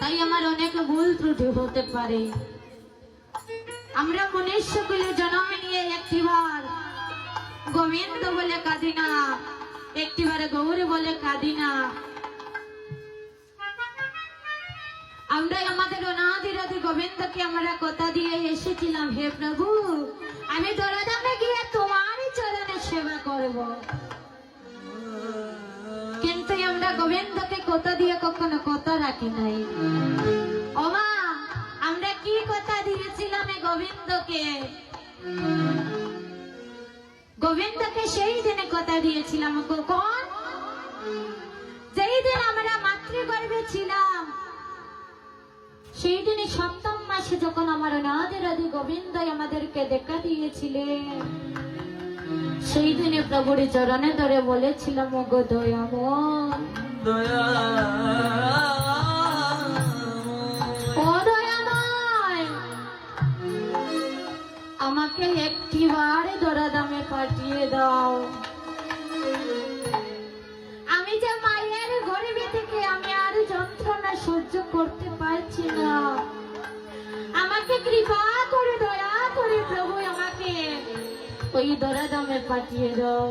তাই আমার অনেক ভুল ত্রুটি হতে পারে। আমরা মনুষ্য কুলে জন্ম নিয়ে একটিবার গোবিন্দ বলে কাঁদি না, একটিবার গৌরী বলে কাঁদি না। আমরা আমাদের অনাদিরাদি গোবিন্দকে আমরা কথা দিয়ে এসেছিলাম, হে প্রভু, আমি দরদামে গিয়ে তোমারই চরণে সেবা করব। কিন্তু আমরা গোবিন্দকে কথা দিয়ে কখনো কথা রাখি নাই। ওমা, আমরা কি কথা দিয়েছিলাম গোবিন্দকে? গোবিন্দকে সেই দিনে কথা দিয়েছিলাম কখন যেই দিন আমরা মাতৃগর্ভে ছিলাম, সেই দিনে সপ্তম মাসে যখন আমার অনাদের আদি গোবিন্দ আমাদেরকে দেখা দিয়েছিলেন। সেই দিনে প্রভুর চরণে ধরে বলেছিলাম, ওগো আমাকে একটিবার দরা দামে পাঠিয়ে দাও। আমি যে মায়ের গরিবী থেকে আমি আর যন্ত্রণা সহ্য করতে পারছি না। আমাকে কৃপা করে, দয়া করে প্রভু ওই দরা দামে পাঠিয়ে দাও।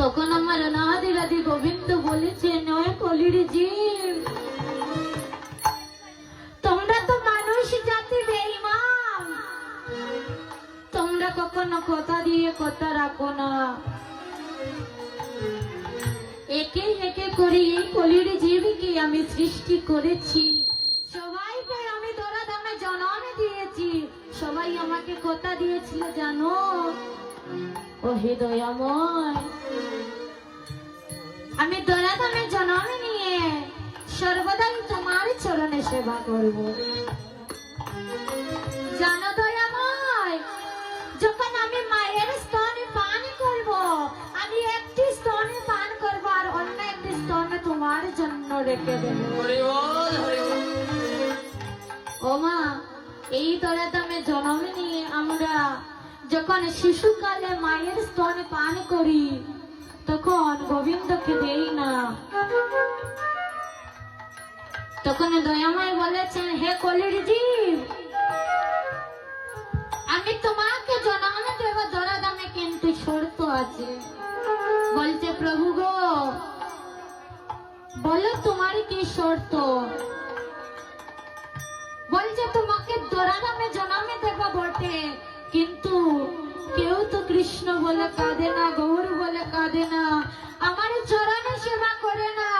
তখন আমার অনাদি রাধি গোবিন্দ বলেছে, নয় কলির জীব। তোমরা তো মানুষ জাতি বেইমান তোমরা কখনো কথা দিয়ে কথা রাখো না। একে একে করে এই কলির জীবকে আমি সৃষ্টি করেছি। আমাকে কথা দিয়েছিল জানো? ও হে দয়াময় আমি দরা দামে জন্ম নিয়ে সর্বদাই তোমার চরণে সেবা করব। জানো দয়াময় যখন আমি মায়ের স্তনে পান করব আমি একটি স্তনে পান করব আর অন্য একটি স্তনে তোমার জন্য রেখে দেব। ও মা এই দরাদামে জন্ম নিয়ে আমরা যখন শিশুকালে মায়ের স্তনে পান করি, তখন গোবিন্দকে দেই না। তখন দয়াময় বলেছেন, হে কলির জীব আমি তোমাকে জন্ম দেব দরাদামে কিন্তু শর্ত আছে। বলছে, প্রভু গো, বলো তোমার কি শর্ত? বলছে তোমাকে দরাদামে জন্মে দেব বটে। কিন্তু কেউ তো কৃষ্ণ বলে কাঁদে না, গৌর বলে কাঁদে না। আমার চরণে সেবা করে না।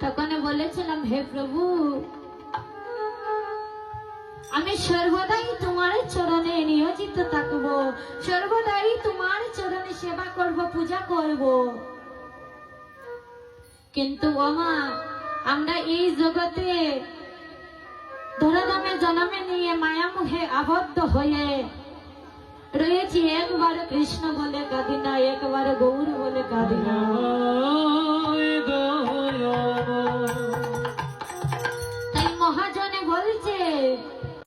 তখন বলেছিলাম, হে প্রভু, আমি সর্বদাই তোমার চরণে নিয়োজিত থাকব। সর্বদাই তোমার চরণে সেবা করব, পূজা করব। কিন্তু আমা আমরা এই জগতে ধরাধামে জনমে নিয়ে মায়ামুখে আবদ্ধ হয়ে রয়েছি একবার কৃষ্ণ বলে কাঁদি না একবার গৌর বলে কাঁদি না